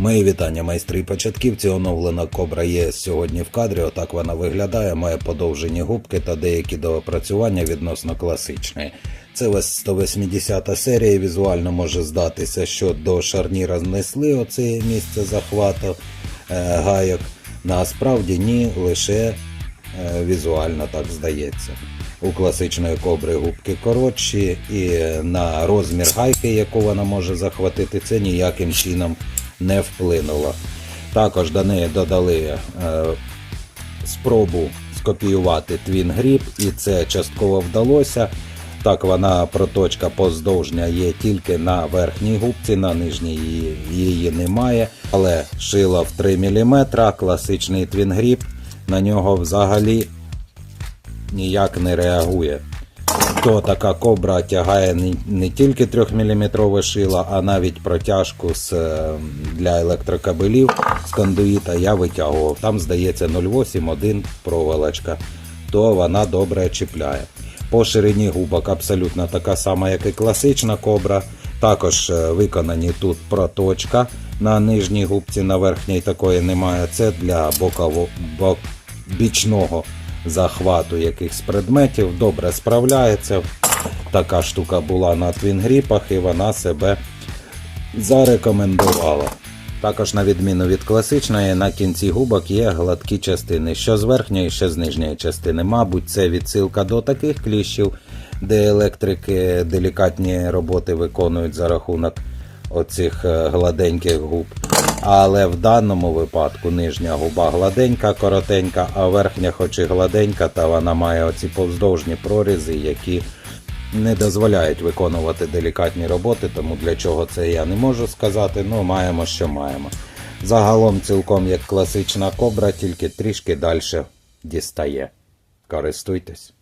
Мої вітання, майстри початківці. Оновлена кобра є сьогодні в кадрі. Отак вона виглядає, має подовжені губки та деякі доопрацювання відносно класичної. Це ось 180 серія. Візуально може здатися, що до шарніра знесли оце місце захвату е, гайок. Насправді ні, лише е, візуально так здається. У класичної кобри губки коротші, і на розмір гайки, яку вона може захватити, це ніяким чином не вплинуло. Також до неї додали е, спробу скопіювати Twin Grip, і це частково вдалося. Так, вона проточка поздовжня є тільки на верхній губці, на нижній її, її немає. Але шило в 3 мм, класичний Grip, на нього взагалі ніяк не реагує. То така кобра тягає не, тільки 3-мм шила, а навіть протяжку з, е, для електрокабелів з кондуїта я витягував. Там, здається, 0,8-1 проволочка, то вона добре чіпляє. По ширині губок абсолютно така сама, як і класична кобра. Також е, виконані тут проточка на нижній губці, на верхній такої немає. Це для боково, бок, бічного захвату якихось предметів. Добре справляється. Така штука була на твінгріпах і вона себе зарекомендувала. Також, на відміну від класичної, на кінці губок є гладкі частини, що з верхньої, що з нижньої частини. Мабуть, це відсилка до таких кліщів, де електрики делікатні роботи виконують за рахунок оцих е, гладеньких губ. Але в даному випадку нижня губа гладенька, коротенька, а верхня, хоч і гладенька, та вона має оці повздовжні прорізи, які не дозволяють виконувати делікатні роботи, тому для чого це я не можу сказати. Ну, маємо, що маємо. Загалом цілком як класична кобра, тільки трішки далі дістає. Користуйтесь.